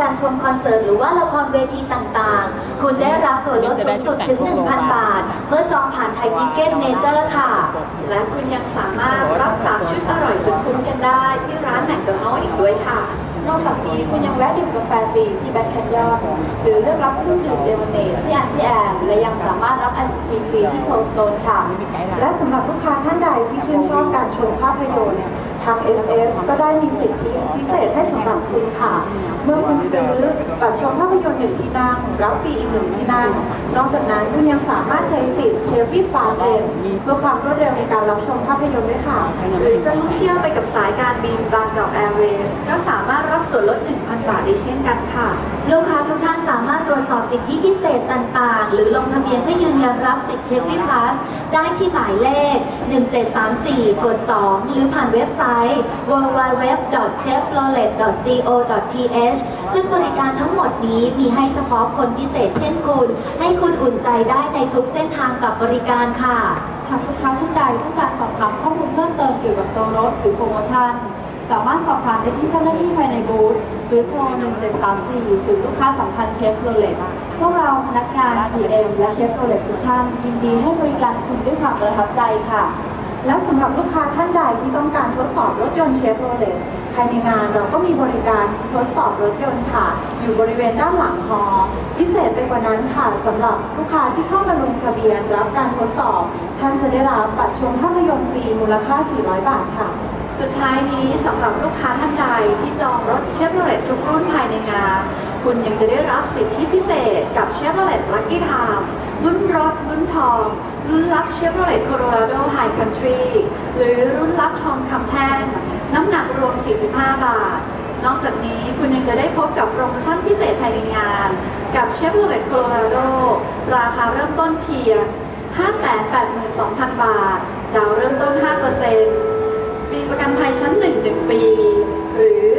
การชมคอนเสิร์ตหรือว่าละครเวทีต่างๆ คุณได้รับส่วนลดสูงสุดถึง 1,000 บาท เมื่อจองผ่านไทยทิเก็ตเมเจอร์ค่ะ และคุณยังสามารถรับสามชุดอร่อยสุดคุ้มกันได้ที่ร้านแมคโด นัลล์อีกด้วยค่ะ นอกจากนี้คุณยังแวะดื่มกาแฟฟรีที่แบ็คแคนยอนหรือเลือกรับเครื่องดื่มเลมอนเนดที่แอนตี้แอนและยังสามารถรับไอศครีมฟรีที่โคลโซนค่ะ และสำหรับลูกค้าท่านใดที่ชื่นชอบการชมภาพยนตร์ทาง SF ก็ได้มีสิทธิพิเศษให้สำหรับคุณค่ะ เมื่อคุณซื้อบัตรชมภาพยนตร์หนึ่งที่นั่งรับฟรีอีกหนึ่งที่นั่งนอกจากนั้นคุณยังสามารถใช้สิทธิ์เชฟวี่ฟาร์เลนเพื่อความรวดเร็วในการรับชมภาพยนตร์ด้วยค่ะ หรือจะท่องเที่ยวไปกับสายการบินบางกอกแอร์เวย์สก็สามารถรับส่วนลด 1,000 บาทได้เช่นกันค่ะ ลูกค้าทุกท่านสามารถตรวจสอบสิทธิพิเศษต่างๆ หรือลงทะเบียนเพื่อยืนยันรับสิทธิเชฟวี่พลัสได้ที่หมายเลข 1734 กด 2 หรือผ่านเว็บไซต์ www.chevrolet.co.th ซึ่งบริการทั้งหมดนี้มีให้เฉพาะคนพิเศษเช่นคุณ ให้คุณอุ่นใจได้ในทุกเส้นทางกับบริการค่ะหากลูกค้าท่านใดต้องการสอบถามข้อมูลเพิ่มเติมเกี่ยวกับตัวรถหรือโปรโมชั่น สามารถสอบถามได้ที่เจ้าหน้าที่ภายในบูธหรือโทร 1734ศูนย์ลูกค้าสัมพันธ์เชฟโรเลตพวกเราพนักงาน GM และเชฟโรเลตทุกท่านยินดีให้บริการคุณด้วยความประทับใจค่ะ และสำหรับลูกค้าท่านใดที่ต้องการทดสอบรถยนต์เชฟโรเลตภายในงานเราก็มีบริการทดสอบรถยนต์ค่ะ อยู่บริเวณด้านหลังฮอพิเศษไปกว่านั้นค่ะสำหรับลูกค้าที่เข้ามาลงทะเบียนรับการทดสอบ ท่านจะได้รับบัตรชมภาพยนตร์ฟรีมูลค่า 400 บาทค่ะ สุดท้ายนี้สำหรับลูกค้าท่านใดที่จองรถเชฟโรเลตทุกรุ่นภายในงาน คุณยังจะได้รับสิทธิพิเศษกับเชฟโรเลตลัคกี้ไทม์รุ่นรถรุ่นทองรุ่นลับ เชฟโรเลตโคโลราโดไฮคันทรีหรือรุ่นลับทองคำแท่งน้ำหนักรวม 45 บาท นอกจากนี้คุณยังจะได้พบกับโปรโมชั่นพิเศษภายในงาน กับเชฟโรเลตโคโลราโดราคาเริ่มต้นเพียง 582,000 บาท ดาวเริ่มต้น 5%ฟรีประกันภัยชั้น 1 1 ปี หรือ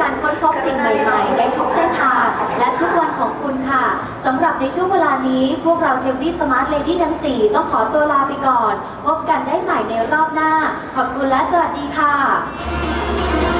การค้นพบสิ่งใหม่ๆ ในทุกเส้นทาง และทุกวันของคุณค่ะสำหรับในช่วงเวลานี้ พวกเราเชฟวี่สมาร์ทเลดี้ทั้ง 4 ต้องขอตัวลาไปก่อน พบกันได้ใหม่ในรอบหน้า ขอบคุณและสวัสดีค่ะ